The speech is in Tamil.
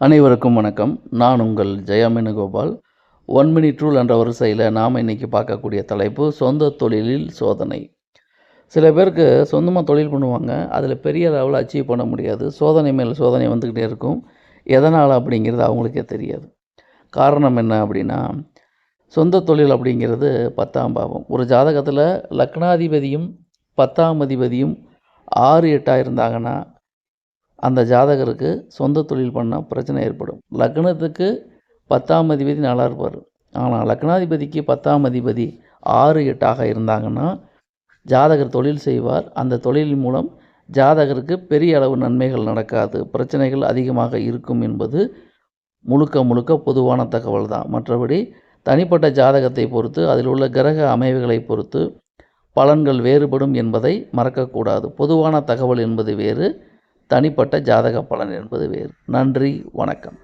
அனைவருக்கும் வணக்கம். நான் உங்கள் ஜெயமேனுகோபால் ஒன் மினிட் ரூல் என்ற வரிசையில் நாம் இன்றைக்கி பார்க்கக்கூடிய தலைப்பு சொந்த தொழிலில் சோதனை. சில பேருக்கு சொந்தமாக தொழில் பண்ணுவாங்க. அதில் பெரிய லெவலில் அச்சீவ் பண்ண முடியாது. சோதனை மேல் சோதனை வந்துக்கிட்டே இருக்கும். எதனால் அப்படிங்கிறது அவங்களுக்கே தெரியாது. காரணம் என்ன அப்படின்னா சொந்த தொழில் அப்படிங்கிறது பத்தாம் பாவம். ஒரு ஜாதகத்தில் லக்னாதிபதியும் பத்தாம் அதிபதியும் ஆறு எட்டாக இருந்தாங்கன்னா அந்த ஜாதகருக்கு சொந்த தொழில் பண்ணால் பிரச்சனை ஏற்படும். லக்னத்துக்கு பத்தாம் அதிபதி நல்லா இருப்பார். ஆனால் லக்னாதிபதிக்கு பத்தாம் அதிபதி ஆறு எட்டாக இருந்தாங்கன்னா ஜாதகர் தொழில் செய்வார். அந்த தொழில் மூலம் ஜாதகருக்கு பெரிய அளவு நன்மைகள் நடக்காது. பிரச்சனைகள் அதிகமாக இருக்கும் என்பது முழுக்க முழுக்க பொதுவான தகவல் தான். மற்றபடி தனிப்பட்ட ஜாதகத்தை பொறுத்து அதில் உள்ள கிரக அமைவுகளை பொறுத்து பலன்கள் வேறுபடும் என்பதை மறக்கக்கூடாது. பொதுவான தகவல் என்பது வேறு. தனிப்பட்ட ஜாதக பலன் என்பது வேறு. நன்றி வணக்கம்.